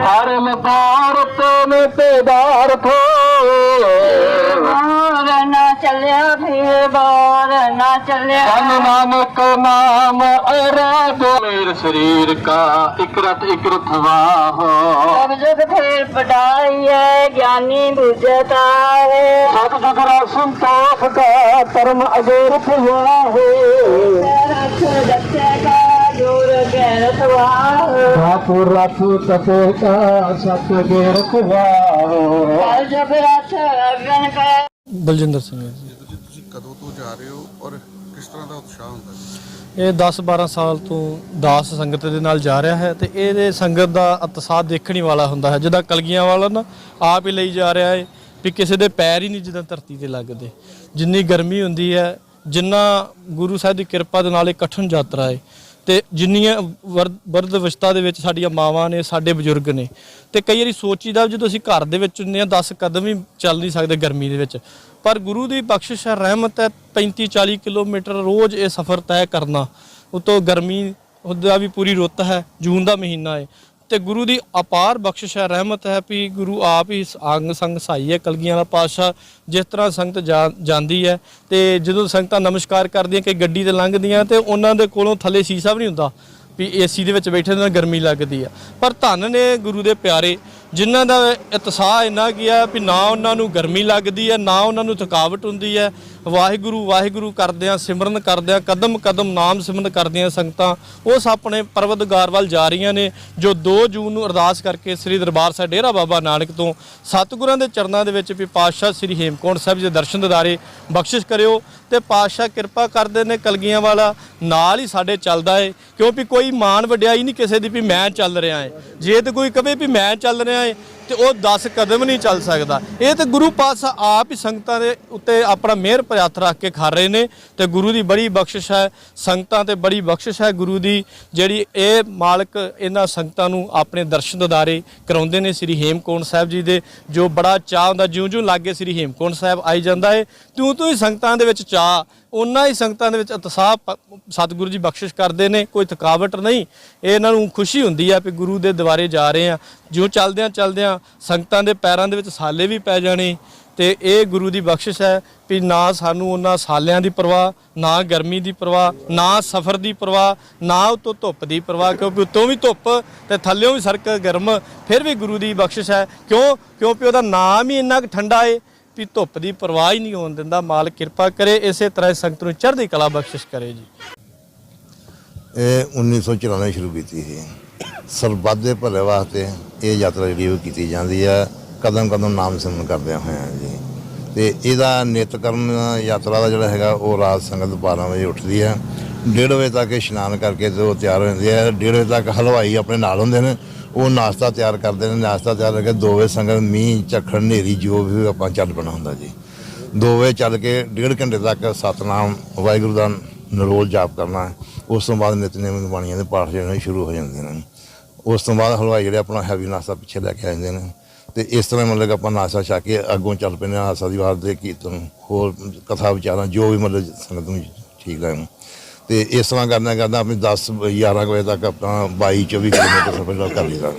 ਹਰਮ ਭਾਰਤ ਨੇ ਪਦਾਰਥੋ ਬਾਰ ਨਾ ਚੱਲਿਆ ਫਿਰ ਬਾਰ ਨਾ ਚੱਲਿਆ। ਤਨ ਨਾਨਕ ਨਾਮ ਅਰਾਧ ਮੇਰ ਸਰੀਰ ਕਾ ਇਕਰਤ ਇਕਰਤ ਵਾਹ। ਸਭ ਜਗ ਫੇਰ ਪੜਾਈ ਹੈ ਗਿਆਨੀ ਬੁਝਤਾ ਹੈ ਸਤ ਜਗਰਾ ਸੰਤੋਖ ਕਾ ਧਰਮ ਅਗੇਰ ਵਾਹੇ। ਰੱਖ ਵਾਹ ਸਾਪੁਰ ਰਖ ਬਲਜਿੰਦਰ ਸਿੰਘ। ਹੈ ਜੀ ਤੁਸੀਂ ਕਦੋਂ ਤੋਂ ਜਾ ਰਹੇ ਹੋ ਔਰ ਕਿਸ ਤਰ੍ਹਾਂ ਦਾ ਉਤਸ਼ਾਹ ਹੁੰਦਾ ਜੀ? ਇਹ 10 12 ਸਾਲ ਤੋਂ ਦਾਸ ਸੰਗਤ ਦੇ ਨਾਲ ਜਾ ਰਿਹਾ ਹੈ ਤੇ ਇਹਦੇ ਸੰਗਤ ਦਾ ਉਤਸ਼ਾਹ ਦੇਖਣੀ ਵਾਲਾ ਹੁੰਦਾ ਹੈ। ਜਿਹਦਾ ਕਲਗੀਆਂ ਵਾਲਾ ਨਾ ਆਪ ਹੀ ਲਈ ਜਾ ਰਿਹਾ ਹੈ ਵੀ ਕਿਸੇ ਦੇ ਪੈਰ ਹੀ ਨਹੀਂ ਜਿੱਦਾਂ ਧਰਤੀ ਤੇ ਲੱਗਦੇ। ਜਿੰਨੀ ਗਰਮੀ ਹੁੰਦੀ ਹੈ ਜਿੰਨਾ ਗੁਰੂ ਸਾਹਿਬ ਦੀ ਕਿਰਪਾ ਦੇ ਨਾਲ ਇਹ ਕਠਨ ਯਾਤਰਾ ਹੈ ਤੇ ਜਿੰਨੀਆਂ ਵਰਦ ਵਰਦ ਅਵਸਥਾ ਦੇ ਵਿੱਚ ਸਾਡੀਆਂ ਮਾਵਾਂ ਨੇ, ਸਾਡੇ ਬਜ਼ੁਰਗ ਨੇ, ਤੇ ਕਈ ਵਾਰੀ ਸੋਚੀਦਾ ਜਦੋਂ ਅਸੀਂ ਘਰ ਦੇ ਵਿੱਚ ਹੁੰਦੇ ਆ 10 ਕਦਮ ਵੀ ਚੱਲ ਨਹੀਂ ਸਕਦੇ ਗਰਮੀ ਦੇ ਵਿੱਚ। ਪਰ ਗੁਰੂ ਦੀ ਬਖਸ਼ਿਸ਼ ਹੈ, ਰਹਿਮਤ ਹੈ 35 40 ਕਿਲੋਮੀਟਰ ਰੋਜ਼ ਇਹ ਸਫ਼ਰ ਤੈਅ ਕਰਨਾ। ਉਤੋਂ ਗਰਮੀ, ਉਹਦਾ ਵੀ ਪੂਰੀ ਰੁੱਤ ਹੈ, ਜੂਨ ਦਾ ਮਹੀਨਾ ਹੈ। ਤੇ ਗੁਰੂ ਦੀ ਅਪਾਰ ਬਖਸ਼ਿਸ਼ ਹੈ, ਰਹਿਮਤ ਹੈ ਵੀ ਗੁਰੂ ਆਪ ਹੀ ਅੰਗ ਸੰਗ ਸਾਈ ਹੈ, ਕਲਗੀਆਂ ਦਾ ਪਾਤਸ਼ਾਹ ਜਿਸ ਤਰ੍ਹਾਂ ਸੰਗਤ ਜਾ- ਜਾਂਦੀ ਹੈ ਤੇ ਜਦੋਂ ਸੰਗਤਾਂ ਨਮਸਕਾਰ ਕਰਦੀਆਂ ਕਿ ਗੱਡੀ ਤੇ ਲੰਘਦੀਆਂ ਤੇ ਉਹਨਾਂ ਦੇ ਕੋਲੋਂ ਥੱਲੇ ਸੀਸਾ ਵੀ ਨਹੀਂ ਹੁੰਦਾ ਵੀ ਏਸੀ ਦੇ ਵਿੱਚ ਬੈਠੇ ਨਾਲ ਗਰਮੀ ਲੱਗਦੀ ਆ। ਪਰ ਧੰਨ ਨੇ ਗੁਰੂ ਦੇ ਪਿਆਰੇ, ਜਿਨ੍ਹਾਂ ਦਾ ਇਤਸਾਹ ਇੰਨਾ ਗਿਆ ਵੀ ਨਾ ਉਹਨਾਂ ਨੂੰ ਗਰਮੀ ਲੱਗਦੀ ਹੈ, ਨਾ ਉਹਨਾਂ ਨੂੰ ਥਕਾਵਟ ਹੁੰਦੀ ਹੈ ਵਾਹਿਗੁਰੂ ਵਾਹਿਗੁਰੂ ਕਰਦਿਆਂ ਸਿਮਰਨ ਕਰਦਿਆਂ, ਕਦਮ ਕਦਮ ਨਾਮ ਸਿਮਰਨ ਕਰਦਿਆਂ ਸੰਗਤਾਂ ਉਸ ਆਪਣੇ ਪਰਵਤਗਾਰ ਵੱਲ ਜਾ ਰਹੀਆਂ ਨੇ, ਜੋ 2 ਜੂਨ ਨੂੰ ਅਰਦਾਸ ਕਰਕੇ ਸ੍ਰੀ ਦਰਬਾਰ ਸਾਹਿਬ ਡੇਰਾ ਬਾਬਾ ਨਾਨਕ ਤੋਂ ਸਤਿਗੁਰਾਂ ਦੇ ਚਰਨਾਂ ਦੇ ਵਿੱਚ ਵੀ ਪਾਤਸ਼ਾਹ ਸ੍ਰੀ ਹੇਮਕੁੰਟ ਸਾਹਿਬ ਜੀ ਦੇ ਦਰਸ਼ਨ ਦਿਦਾਰੇ ਬਖਸ਼ਿਸ਼ ਕਰਿਓ। ਤੇ ਪਾਤਸ਼ਾਹ ਕਿਰਪਾ ਕਰਦੇ ਨੇ ਕਲਗੀਆਂ ਵਾਲਾ। ਨਾਲ ਹੀ ਸਾਡੇ ਚੱਲਦਾ ਏ। ਕਿਉਂਕਿ ਕੋਈ ਮਾਣ ਵਡਿਆਈ ਨਹੀਂ ਕਿਸੇ ਦੀ ਵੀ ਮੈਂ ਚੱਲ ਰਿਹਾ ਏ। ਜੇ ਤੇ ਕੋਈ ਕਵੇ ਵੀ ਮੈਂ ਚੱਲ ਰਿਹਾ ਏ, ਤੇ ਉਹ 10 ਕਦਮ ਨਹੀਂ ਚੱਲ ਸਕਦਾ। ਇਹ ਤੇ ਗੁਰੂ ਪਾਤਸ਼ਾਹ ਆਪ ਹੀ ਸੰਗਤਾਂ ਦੇ ਉੱਤੇ ਆਪਣਾ ਮਿਹਰ ਭਰ ਹੱਥ ਰੱਖ ਕੇ ਖਾ ਰਹੇ ਨੇ। ਤੇ ਗੁਰੂ ਦੀ ਬੜੀ ਬਖਸ਼ਿਸ਼ ਹੈ। ਸੰਗਤਾਂ ਤੇ ਬੜੀ ਬਖਸ਼ਿਸ਼ ਹੈ ਗੁਰੂ ਦੀ। ਜਿਹੜੀ ਇਹ ਮਾਲਕ ਇਹਨਾਂ ਸੰਗਤਾਂ ਨੂੰ ਆਪਣੇ ਦਰਸ਼ਨ ਦਿਦਾਰੇ ਕਰਾਉਂਦੇ ਨੇ ਸ੍ਰੀ ਹੇਮਕੁੰਟ ਸਾਹਿਬ ਜੀ ਦੇ, ਜੋ ਬੜਾ ਚਾਹ ਹੁੰਦਾ, ਜਿਉਂ-ਜਿਉਂ ਲਾਗੇ ਸ੍ਰੀ ਹੇਮਕੁੰਟ ਸਾਹਿਬ ਆਈ ਜਾਂਦਾ ਹੈ ਤਿਉਂ ਤਿਉਂ ਹੀ ਸੰਗਤਾਂ ਦੇ ਵਿੱਚ ਚਾਹ ਉਹਨਾਂ ਹੀ ਸੰਗਤਾਂ ਦੇ ਵਿੱਚ ਉਤਸ਼ਾਹ ਸਤਿਗੁਰੂ ਜੀ ਬਖਸ਼ਿਸ਼ ਕਰਦੇ ਨੇ, ਕੋਈ ਥਕਾਵਟ ਨਹੀਂ। ਇਹ ਇਹਨਾਂ ਨੂੰ ਖੁਸ਼ੀ ਹੁੰਦੀ ਆ ਵੀ ਗੁਰੂ ਦੇ ਦੁਆਰੇ ਜਾ ਰਹੇ ਆ। ਜਿਉਂ ਚੱਲਦਿਆਂ ਚੱਲਦਿਆਂ ਸੰਗਤਾਂ ਦੇ ਪੈਰਾਂ ਦੇ ਵਿੱਚ ਸਾਲੇ ਵੀ ਪੈ ਜਾਣੇ। ਤੇ ਇਹ ਗੁਰੂ ਦੀ ਬਖਸ਼ਿਸ਼ ਹੈ ਵੀ ਨਾ ਸਾਨੂੰ ਉਹਨਾਂ ਸਾਲਿਆਂ ਦੀ ਪਰਵਾਹ, ਨਾ ਗਰਮੀ ਦੀ ਪਰਵਾਹ, ਨਾ ਸਫ਼ਰ ਦੀ ਪਰਵਾਹ, ਨਾ ਉਤੋਂ ਧੁੱਪ ਦੀ ਪਰਵਾਹ, ਕਿਉਂਕਿ ਉਤੋਂ ਵੀ ਧੁੱਪ ਤੇ ਥੱਲਿਓਂ ਵੀ ਸਰਕ ਗਰਮ। ਫਿਰ ਵੀ ਗੁਰੂ ਦੀ ਬਖਸ਼ਿਸ਼ ਹੈ। ਕਿਉਂ? ਕਿਉਂਕਿ ਉਹਦਾ ਨਾਮ ਹੀ ਇੰਨਾ ਕੁ ਠੰਡਾ ਏ। ਵੀ ਧੁੱਪ ਦੀ ਪਰਵਾਹ ਹੀ ਨਹੀਂ ਹੋਣ ਦਿੰਦਾ। ਮਾਲਕ ਕਿਰਪਾ ਕਰੇ, ਇਸੇ ਤਰ੍ਹਾਂ ਸੰਗਤ ਨੂੰ ਚੜ੍ਹਦੀ ਕਲਾ ਬਖਸ਼ਿਸ਼ ਕਰੇ ਜੀ। ਇਹ 1994 ਸ਼ੁਰੂ ਕੀਤੀ ਸੀ। ਸਰਬੱਤ ਦੇ ਭਲੇ ਵਾਸਤੇ ਇਹ ਯਾਤਰਾ ਜਿਹੜੀ ਉਹ ਕੀਤੀ ਜਾਂਦੀ ਹੈ ਕਦਮ ਕਦਮ ਨਾਮ ਸਿਮਰਨ ਕਰਦਿਆਂ ਹੋਇਆਂ ਜੀ। ਤੇ ਇਹਦਾ ਨਿਤਕਰਮ ਯਾਤਰਾ ਦਾ ਜਿਹੜਾ ਹੈਗਾ, ਉਹ ਰਾਤ ਸੰਗਤ 12 ਵਜੇ ਉੱਠਦੀ ਹੈ 1:30 ਵਜੇ ਤੱਕ ਇਸ਼ਨਾਨ ਕਰਕੇ ਤੇ ਉਹ ਤਿਆਰ ਹੋ ਜਾਂਦੀ ਹੈ 1:30 ਵਜੇ ਤੱਕ ਹਲਵਾਈ ਆਪਣੇ ਨਾਲ ਹੁੰਦੇ ਨੇ। ਉਹ ਨਾਸ਼ਤਾ ਤਿਆਰ ਕਰਦੇ ਨੇ, ਨਾਸ਼ਤਾ ਤਿਆਰ ਕਰਕੇ 2 ਸੰਗਤ ਮੀਂਹ, ਝੱਖੜ, ਹਨੇਰੀ, ਜੋ ਵੀ ਆਪਾਂ ਚੱਲ ਪੈਣਾ ਹੁੰਦਾ ਜੀ। 2 ਵਜੇ ਚੱਲ ਕੇ ਡੇਢ ਘੰਟੇ ਤੱਕ ਸਤਨਾਮ, ਵਾਹਿਗੁਰੂ ਦਾ ਨਰੋਲ ਜਾਪ ਕਰਨਾ। ਉਸ ਤੋਂ ਬਾਅਦ ਨਿਤਨੇਮ ਦੀ ਬਾਣੀਆਂ ਦੇ ਪਾਠ ਜਿਹੜੇ ਸ਼ੁਰੂ ਹੋ ਜਾਂਦੇ ਨੇ। ਉਸ ਤੋਂ ਬਾਅਦ ਹਲਵਾਈ ਜਿਹੜੇ ਆਪਣਾ ਹੈਵੀ ਨਾਸ਼ਤਾ ਪਿੱਛੇ ਲੈ ਕੇ ਆ ਜਾਂਦੇ ਨੇ। ਤੇ ਇਸ ਤਰ੍ਹਾਂ ਮਤਲਬ ਕਿ ਆਪਾਂ ਨਾਸ਼ਤਾ ਛਾ ਕੇ ਅੱਗੋਂ ਚੱਲ ਪੈਂਦੇ ਹਾਂ, ਆਸਾ ਦੀ ਵਾਰ ਦੇ ਕੀਰਤਨ, ਹੋਰ ਕਥਾ ਵਿਚਾਰਾਂ, ਜੋ ਵੀ ਮਤਲਬ ਸੰਗਤ ਨੂੰ ਠੀਕ ਲੱਗਣ। ਤੇ ਇਸ ਤਰ੍ਹਾਂ ਕਰਨਾ ਕਰਦਾ ਆਪਣੀ 10 11 ਵਜੇ ਤੱਕ ਆਪਾਂ 22 24 ਕਿਲੋਮੀਟਰ ਸਫ਼ਰ ਕਰ ਲਈਦਾ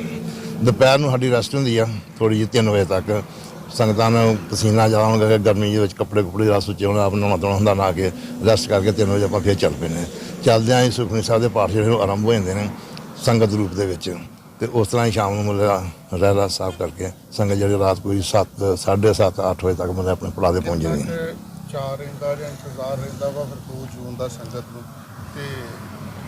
ਦੁਪਹਿਰ ਨੂੰ ਸਾਡੀ ਰੈਸਟ ਹੁੰਦੀ ਆ ਥੋੜੀ ਜਿਹੀ 3 ਵਜੇ ਤੱਕ। ਸੰਗਤਾਂ ਨੂੰ ਪਸੀਨਾ ਜਾਵਾਂਗਾ ਕਿ ਗਰਮੀ ਦੇ ਵਿੱਚ ਕੱਪੜੇ ਕੁਪੜੇ ਦਾ ਸੁੱਚੇ ਹੋਣਾ ਆਪਣਾ ਨਹਾਉਣਾ ਧੋਣਾ ਹੁੰਦਾ ਨਾ ਕੇ ਰੈਸਟ ਕਰਕੇ 3 ਵਜੇ ਆਪਾਂ ਫਿਰ ਚੱਲ ਪੈਂਦੇ ਚੱਲਦਿਆਂ ਹੀ ਸੁਖਮਨੀ ਸਾਹਿਬ ਦੇ ਪਾਠ ਜਿਹੜੇ ਉਹ ਆਰੰਭ ਹੋ ਜਾਂਦੇ ਨੇ ਸੰਗਤ ਰੂਪ ਦੇ ਵਿੱਚ। ਤੇ ਉਸ ਤਰ੍ਹਾਂ ਹੀ ਸ਼ਾਮ ਨੂੰ ਮਤਲਬ ਰਹਿਰਾ ਸਾਫ਼ ਕਰਕੇ ਸੰਗਤ ਜਿਹੜੀ ਰਾਤ ਕੋਈ 7 7:30 8 ਵਜੇ ਤੱਕ ਮਤਲਬ ਆਪਣੇ ਪੜਾ ਦੇ ਪਹੁੰਚ ਜਾਂਦੀ ਹੈ। ਚਾਰ ਰਹਿੰਦਾ ਜਾਂ ਇੰਤਜ਼ਾਰ ਰਹਿੰਦਾ ਵਾ, ਫਿਰ 2 ਜੂਨ ਦਾ ਸੰਗਤ ਨੂੰ ਤੇ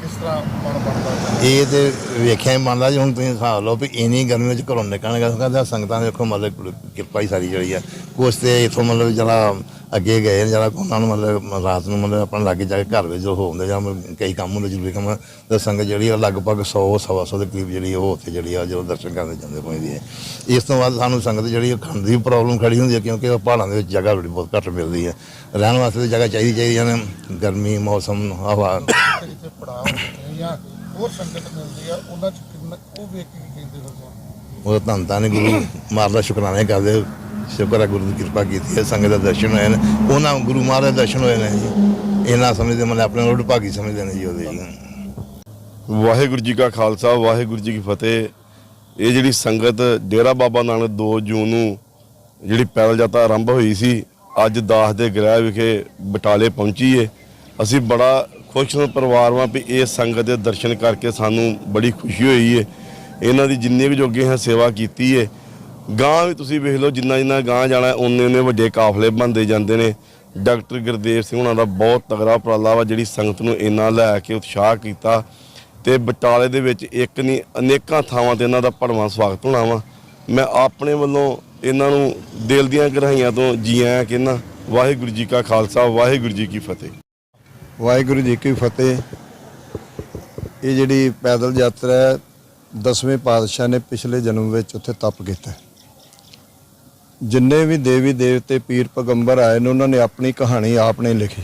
ਕਿਸ ਤਰ੍ਹਾਂ ਮਨ ਬਣਦਾ ਇਹ ਤੇ ਵੇਖਿਆ ਹੀ ਮੰਨਦਾ ਜੀ, ਹੁਣ ਤੁਸੀਂ ਹਿਸਾਬ ਲਓ ਵੀ ਇੰਨੀ ਗਰਮੀ ਵਿੱਚ ਘਰੋਂ ਨਿਕਲਣਗਾ ਕਹਿੰਦਾ ਸੰਗਤਾਂ ਦੇਖੋ ਮਤਲਬ ਕਿਰਪਾ ਹੀ ਸਾਰੀ ਜਿਹੜੀ ਆ ਕੁਛ ਤੇ ਇਥੋਂ ਮਤਲਬ ਜਿਹੜਾ ਅੱਗੇ ਗਏ ਨੇ ਜਿਹੜਾ ਉਹਨਾਂ ਨੂੰ ਮਤਲਬ ਰਾਤ ਨੂੰ ਮਤਲਬ ਆਪਣਾ ਲਾਗੇ ਜਾ ਕੇ ਘਰ ਵਿੱਚ ਜੋ ਹੁੰਦੇ ਜਾਂ ਕਈ ਕੰਮ ਹੁੰਦੇ ਜ਼ਰੂਰੀ ਕੰਮ ਤੇ ਸੰਗਤ ਜਿਹੜੀ ਆ ਲਗਭਗ 100 ਸਵਾ ਸੌ ਦੇ ਕਰੀਬ ਜਿਹੜੀ ਉਹ ਉੱਥੇ ਜਿਹੜੀ ਆ ਜਦੋਂ ਦਰਸ਼ਨ ਕਰਨ ਜਾਂਦੇ ਪਹੁੰਚਦੀ ਹੈ ਇਸ ਤੋਂ ਬਾਅਦ ਸਾਨੂੰ ਸੰਗਤ ਜਿਹੜੀ ਉਹ ਖਾਣ ਦੀ ਪ੍ਰੋਬਲਮ ਖੜੀ ਹੁੰਦੀ ਹੈ ਕਿਉਂਕਿ ਉਹ ਪਹਾੜਾਂ ਦੇ ਵਿੱਚ ਜਗ੍ਹਾ ਬੜੀ ਬਹੁਤ ਘੱਟ ਮਿਲਦੀ ਹੈ ਰਹਿਣ ਵਾਸਤੇ ਤਾਂ ਜਗ੍ਹਾ ਚਾਹੀਦੀ ਚਾਹੀਦੀ ਹੈ ਗਰਮੀ ਮੌਸਮ ਹਵਾ। ਇੱਥੇ ਪੜਾਅ ਹੁੰਦੇ ਨੇ ਜਾਂ ਹੋਰ ਸੰਗਤ ਮਿਲਦੀ ਆ ਉਹਨਾਂ ਚ ਕਿੰਨਾ ਉਹ ਵੇਖ ਕੇ ਕਹਿੰਦੇ ਤੁਹਾਨੂੰ ਉਹ ਧੰਨ ਧੰਨ ਗੁਰੂ ਮਾਰਦਾ ਸ਼ੁਕਰਾਨੇ ਕਰਦੇ ਸ਼ੁਕਰ ਹੈ ਗੁਰੂ ਦੀ ਕਿਰਪਾ ਕੀਤੀ ਹੈ, ਸੰਗਤ ਦਾ ਦਰਸ਼ਨ ਹੋਏ ਨੇ। ਉਹਨਾਂ ਗੁਰੂ ਮਹਾਰਾਜ ਦੇ ਦਰਸ਼ਨ ਹੋਏ ਨੇ ਜੀ। ਇਹਨਾਂ ਸਮਝਦੇ ਮਤਲਬ ਆਪਣੇ ਰੋਡ ਭਾਗੀ ਸਮਝਦੇ ਨੇ ਜੀ ਉਹਦੇ ਜੀ। ਵਾਹਿਗੁਰੂ ਜੀ ਕਾ ਖਾਲਸਾ, ਵਾਹਿਗੁਰੂ ਜੀ ਕੀ ਫਤਿਹ। ਇਹ ਜਿਹੜੀ ਸੰਗਤ ਡੇਰਾ ਬਾਬਾ ਨਾਨਕ 2 ਜੂਨ ਨੂੰ ਜਿਹੜੀ ਪੈਦਲ ਯਾਤਰਾ ਆਰੰਭ ਹੋਈ ਸੀ, ਅੱਜ ਦਾਸ ਦੇ ਗ੍ਰਹਿ ਵਿਖੇ ਬਟਾਲੇ ਪਹੁੰਚੀ ਏ। ਅਸੀਂ ਬੜਾ ਖੁਸ਼ ਹਾਂ, ਪਰਿਵਾਰ ਵਾਂ ਵੀ ਇਹ ਸੰਗਤ ਦੇ ਦਰਸ਼ਨ ਕਰਕੇ ਸਾਨੂੰ ਬੜੀ ਖੁਸ਼ੀ ਹੋਈ ਏ। ਇਹਨਾਂ ਦੀ ਜਿੰਨੇ ਵੀ ਜੋਗੇ ਹਾਂ ਸੇਵਾ ਕੀਤੀ ਏ। ਗਾਂ ਵੀ ਤੁਸੀਂ ਵੇਖ ਲਓ, ਜਿੰਨਾ ਜਿੰਨਾ ਗਾਂ ਜਾਣਾ ਉਹਨੇ ਉਹਨੇ ਵੱਡੇ ਕਾਫਲੇ ਬਣਦੇ ਜਾਂਦੇ ਨੇ। ਡਾਕਟਰ ਗੁਰਦੇਵ ਸਿੰਘ ਉਹਨਾਂ ਦਾ ਬਹੁਤ ਤਗੜਾ ਉਪਰਾਲਾ ਵਾ, ਜਿਹੜੀ ਸੰਗਤ ਨੂੰ ਇੰਨਾ ਲੈ ਕੇ ਉਤਸ਼ਾਹ ਕੀਤਾ। ਤੇ ਬਟਾਲੇ ਦੇ ਵਿੱਚ ਇੱਕ ਨਹੀਂ, ਅਨੇਕਾਂ ਥਾਵਾਂ ਤੇ ਇਹਨਾਂ ਦਾ ਭਰਵਾਂ ਸਵਾਗਤ ਹੋਣਾ ਵਾ। ਮੈਂ ਆਪਣੇ ਵੱਲੋਂ ਇਹਨਾਂ ਨੂੰ ਦਿਲ ਦੀਆਂ ਗਹਿਰਾਈਆਂ ਤੋਂ ਜੀ ਆਇਆਂ ਕਹਿੰਦਾ ਵਾਹਿਗੁਰੂ ਜੀ ਕਾ ਖਾਲਸਾ, ਵਾਹਿਗੁਰੂ ਜੀ ਕੀ ਫਤਿਹ। ਵਾਹਿਗੁਰੂ ਜੀ ਕੀ ਫਤਿਹ। ਇਹ ਜਿਹੜੀ ਪੈਦਲ ਯਾਤਰਾ ਹੈ, ਦਸਵੇਂ ਪਾਤਸ਼ਾਹ ਨੇ ਪਿਛਲੇ ਜਨਮ ਵਿੱਚ ਉੱਥੇ ਤਪ ਕੀਤਾ ਜਿੰਨੇ ਵੀ ਦੇਵੀ ਦੇਵਤੇ, ਪੀਰ ਪੈਗੰਬਰ ਆਏ ਨੇ, ਉਹਨਾਂ ਨੇ ਆਪਣੀ ਕਹਾਣੀ ਆਪ ਨੇ ਲਿਖੀ।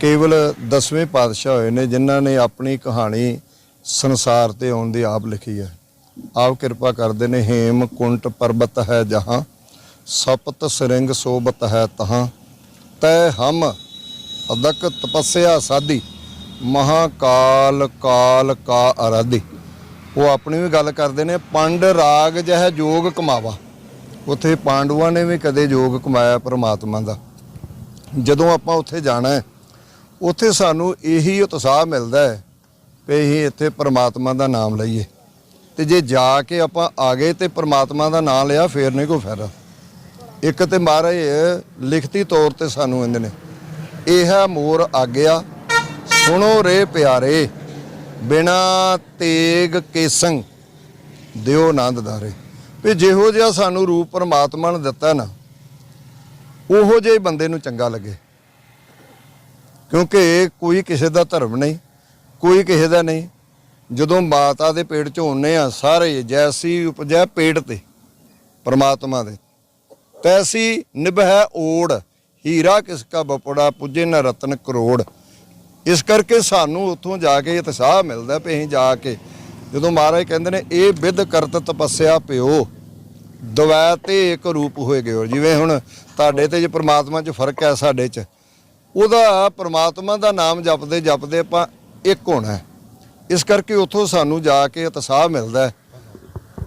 ਕੇਵਲ ਦਸਵੇਂ ਪਾਤਸ਼ਾਹ ਹੋਏ ਨੇ, ਜਿਨ੍ਹਾਂ ਨੇ ਆਪਣੀ ਕਹਾਣੀ ਸੰਸਾਰ ਤੇ ਆਉਣ ਦੀ ਆਪ ਲਿਖੀ ਹੈ। ਆਪ ਕਿਰਪਾ ਕਰਦੇ ਨੇ, ਹੇਮ ਕੁੰਟ ਪਰਬਤ ਹੈ ਜਹਾਂ, ਸਪਤ ਸਰਿੰਗ ਸੋਬਤ ਹੈ ਤਹਾਂ। ਤੈ ਹਮ ਅਦਕ ਤਪੱਸਿਆ ਸਾਧੀ, ਮਹਾਕਾਲ ਕਾਲ ਕਾ ਅਰਾਧੀ। ਉਹ ਆਪਣੀ ਵੀ ਗੱਲ ਕਰਦੇ ਨੇ, ਪੰਡ ਰਾਗ ਜਹ ਜੋਗ ਕਮਾਵਾ। ਉੱਥੇ ਪਾਂਡੂਆਂ ਨੇ ਵੀ ਕਦੇ ਯੋਗ ਕਮਾਇਆ ਪ੍ਰਮਾਤਮਾ ਦਾ। ਜਦੋਂ ਆਪਾਂ ਉੱਥੇ ਜਾਣਾ ਹੈ, ਉੱਥੇ ਸਾਨੂੰ ਇਹੀ ਉਤਸ਼ਾਹ ਮਿਲਦਾ ਹੈ ਕਿ ਅਸੀਂ ਇੱਥੇ ਪ੍ਰਮਾਤਮਾ ਦਾ ਨਾਮ ਲਈਏ। ਤੇ ਜੇ ਜਾ ਕੇ ਆਪਾਂ ਆ ਗਏ ਤੇ ਪ੍ਰਮਾਤਮਾ ਦਾ ਨਾਮ ਲਿਆ, ਫੇਰ ਨਹੀਂ ਕੋਈ ਫਾਇਦਾ। ਇੱਕ ਤੇ ਮਹਾਰਾਜ ਲਿਖਤੀ ਤੌਰ ਤੇ ਸਾਨੂੰ ਕਹਿੰਦੇ ਨੇ, ਇਹ ਹੈ ਮੋਰ ਆਗਿਆ, ਸੁਣੋ ਰੇ ਪਿਆਰੇ, ਬਿਨਾ ਤੇਗ ਕੇਸੰ ਦਿਓ ਆਨੰਦ ਦਾਰੇ ਵੀ ਜਿਹੋ ਜਿਹਾ ਸਾਨੂੰ ਰੂਪ ਪਰਮਾਤਮਾ ਨੇ ਦਿੱਤਾ ਨਾ, ਉਹੋ ਜਿਹੇ ਬੰਦੇ ਨੂੰ ਚੰਗਾ ਲੱਗੇ। ਕਿਉਂਕਿ ਕੋਈ ਕਿਸੇ ਦਾ ਧਰਮ ਨਹੀਂ, ਕੋਈ ਕਿਸੇ ਦਾ ਨਹੀਂ। ਜਦੋਂ ਮਾਤਾ ਦੇ ਪੇਟ ਚ ਹੁੰਨੇ ਆ ਸਾਰੇ, ਜੈਸੀ ਉਪਜੈ ਪੇਟ ਤੇ ਪਰਮਾਤਮਾ ਦੇ, ਤੈਸੀ ਨਿਭੈ ਓੜ, ਹੀਰਾ ਕਿਸ ਕਾ ਬਪੜਾ, ਪੁੱਜੇ ਨ ਰਤਨ ਕਰੋੜ। ਇਸ ਕਰਕੇ ਸਾਨੂੰ ਉੱਥੋਂ ਜਾ ਕੇ ਇਤਸ਼ਾਹ ਮਿਲਦਾ ਵੀ ਅਸੀਂ ਜਾ ਕੇ ਜਦੋਂ ਮਹਾਰਾਜ ਕਹਿੰਦੇ ਨੇ, ਇਹ ਵਿਦ ਕਰਤ ਤਪੱਸਿਆ ਪਿਓ, ਦਵੈ ਤੇ ਇੱਕ ਰੂਪ ਹੋਏ ਗਏ ਜਿਵੇਂ ਹੁਣ ਤੁਹਾਡੇ ਤੇ ਜੇ ਪ੍ਰਮਾਤਮਾ 'ਚ ਫ਼ਰਕ ਹੈ ਸਾਡੇ 'ਚ, ਉਹਦਾ ਪ੍ਰਮਾਤਮਾ ਦਾ ਨਾਮ ਜਪਦੇ ਜਪਦੇ ਆਪਾਂ ਇੱਕ ਹੋਣਾ ਇਸ ਕਰਕੇ ਉੱਥੋਂ ਸਾਨੂੰ ਜਾ ਕੇ ਉਤਸ਼ਾਹ ਮਿਲਦਾ ਹੈ।